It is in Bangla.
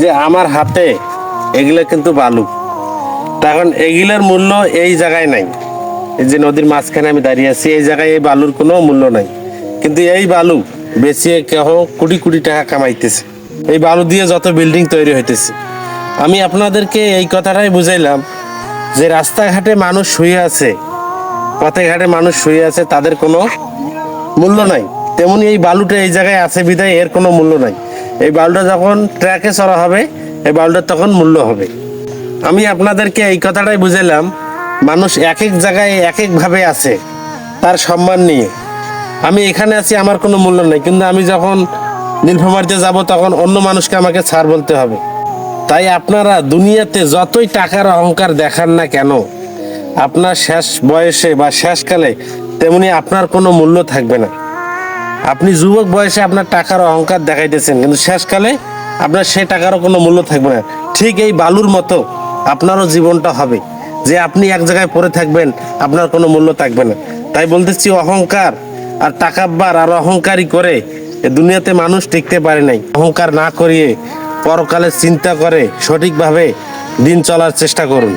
যে আমার হাতে এগুলো কিন্তু বালু। তখন এগুলোর মূল্য এই জায়গায় নাই। এই যে নদীর মাঝখানে আমি দাঁড়িয়ে আছি, এই জায়গায় এই বালুর কোনো মূল্য নাই। কিন্তু এই বালু বেচিয়ে কেহ কোটি কোটি টাকা কামাইতেছে। এই বালু দিয়ে যত বিল্ডিং তৈরি হইতেছে। আমি আপনাদেরকে এই কথাটাই বুঝাইলাম যে রাস্তাঘাটে মানুষ শুয়ে আছে পথে ঘাটে মানুষ শুয়ে আছে, তাদের কোনো মূল্য নাই। তেমনি এই বালুটা এই জায়গায় আছে বিধায় এর কোনো মূল্য নাই। এই বালুটা যখন ট্র্যাকে চড়া হবে, এই বালুটার তখন মূল্য হবে। আমি আপনাদেরকে এই কথাটাই বুঝালাম মানুষ এক এক জায়গায় এক এক ভাবে আছে, তার সম্মান নিয়ে। আমি এখানে আছি, আমার কোনো মূল্য নেই, কিন্তু আমি যখন নীলফামারিতে যাব, তখন অন্য মানুষকে আমাকে ছাড় বলতে হবে। তাই আপনারা দুনিয়াতে যতই টাকার অহংকার দেখান না কেন, আপনার শেষ বয়সে বা শেষকালে তেমনি আপনার কোনো মূল্য থাকবে না। আপনি যুবক বয়সে আপনার টাকার অহংকার দেখাইতেছেন, কিন্তু শেষকালে আপনার সেই টাকারও কোনো মূল্য থাকবে না। ঠিক এই বালুর মতো আপনারও জীবনটা হবে, যে আপনি এক জায়গায় পড়ে থাকবেন, আপনার কোনো মূল্য থাকবে না। তাই বলতেছি, অহংকার আর টাকাব্বার আর অহংকারই করে এ দুনিয়াতে মানুষ টিকতে পারে নাই। অহংকার না করিয়ে পরকালে চিন্তা করে সঠিকভাবে দিন চলার চেষ্টা করুন।